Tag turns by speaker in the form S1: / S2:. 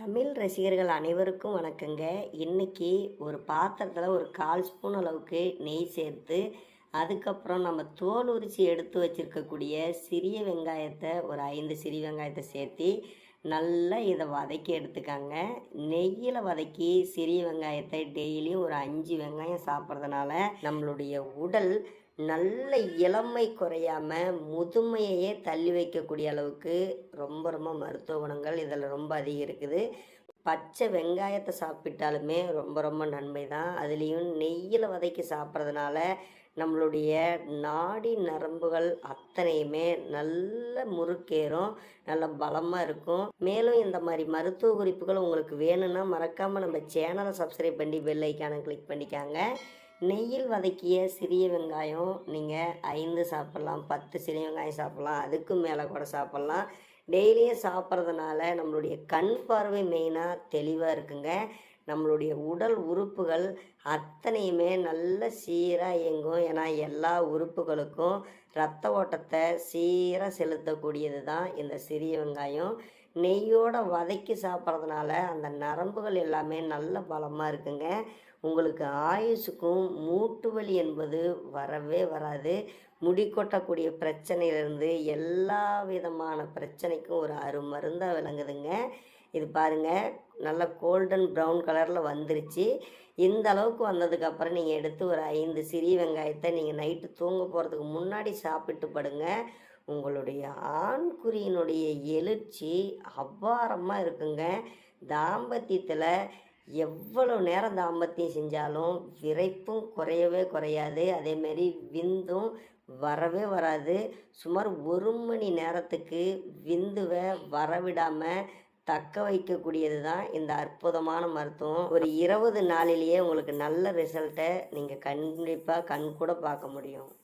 S1: தமிழ் ரசிகர்கள் அனைவருக்கும் வணக்கங்க. இன்னைக்கு ஒரு பாத்திரத்தில் ஒரு கால் ஸ்பூன் அளவுக்கு நெய் சேர்த்து அதுக்கப்புறம் நம்ம தோல் உரிச்சி எடுத்து வச்சுருக்கக்கூடிய சிறிய வெங்காயத்தை ஒரு ஐந்து சிறிய வெங்காயத்தை சேர்த்து நல்லா இதை வதக்கி எடுத்துக்காங்க. நெய்யில் வதக்கி சிறிய வெங்காயத்தை டெய்லியும் ஒரு அஞ்சு வெங்காயம் சாப்பிட்றதுனால நம்மளுடைய உடல் நல்ல இளமை குறையாம முதுமையையே தள்ளி வைக்கக்கூடிய அளவுக்கு ரொம்ப ரொம்ப மருத்துவ குணங்கள் இதில் ரொம்ப அதிகம் இருக்குது. பச்சை வெங்காயத்தை சாப்பிட்டாலுமே ரொம்ப ரொம்ப நன்மை தான் அதுலேயும் நெய்யில் வதக்கி சாப்பிட்றதுனால நம்மளுடைய நாடி நரம்புகள் அத்தனையுமே நல்ல முறுக்கேறும் நல்ல பலமாக இருக்கும். மேலும் இந்த மாதிரி மருத்துவ குறிப்புகள் உங்களுக்கு வேணும்னா மறக்காமல் நம்ம சேனலை சப்ஸ்கிரைப் பண்ணி பெல் ஐக்கானை கிளிக் பண்ணிக்காங்க. நெய்யில் வதக்கிய சிறிய வெங்காயம் நீங்கள் ஐந்து சாப்பிட்லாம் பத்து சிறிய வெங்காயம் சாப்பிட்லாம் அதுக்கும் மேலே கூட சாப்பிட்லாம். டெய்லியும் சாப்பிட்றதுனால நம்மளுடைய கண் பார்வை மெயினாக தெளிவாக இருக்குங்க. நம்மளுடைய உடல் உறுப்புகள் அத்தனையுமே நல்ல சீராக இயங்கும். ஏன்னா எல்லா உறுப்புகளுக்கும் ரத்த ஓட்டத்தை சீராக செலுத்தக்கூடியது தான் இந்த சிறிய வெங்காயம். நெய்யோட வதக்கி சாப்பிட்றதுனால அந்த நரம்புகள் எல்லாமே நல்ல பலமாக இருக்குங்க. உங்களுக்கு ஆயுசுக்கும் மூட்டு வலி என்பது வரவே வராது. முடி கொட்டக்கூடிய பிரச்சனையிலேருந்து எல்லா விதமான பிரச்சனைக்கும் ஒரு அருமருந்தாக விளங்குதுங்க. இது பாருங்கள் நல்ல கோல்டன் ப்ரௌன் கலரில் வந்துருச்சு. இந்த அளவுக்கு வந்ததுக்கப்புறம் நீங்கள் எடுத்து ஒரு ஐந்து சிறிய வெங்காயத்தை நீங்கள் நைட்டு தூங்க போகிறதுக்கு முன்னாடி சாப்பிட்டு படுங்க. உங்களுடைய ஆண்குறியினுடைய எழுச்சி அபாரமாக இருக்குங்க. தாம்பத்தியத்தில் எவ்வளோ நேரம் தாம்பத்தியம் செஞ்சாலும் விரைப்பும் குறையவே குறையாது. அதேமாரி விந்தும் வரவே வராது. சுமார் ஒரு மணி நேரத்துக்கு விந்துவை வரவிடாமல் தக்க வைக்கக்கூடியது தான் இந்த அற்புதமான மருத்துவம். ஒரு இருபது நாளிலேயே உங்களுக்கு நல்ல ரிசல்ட்டை நீங்கள் கண்டிப்பாக கண் கூட பார்க்க முடியும்.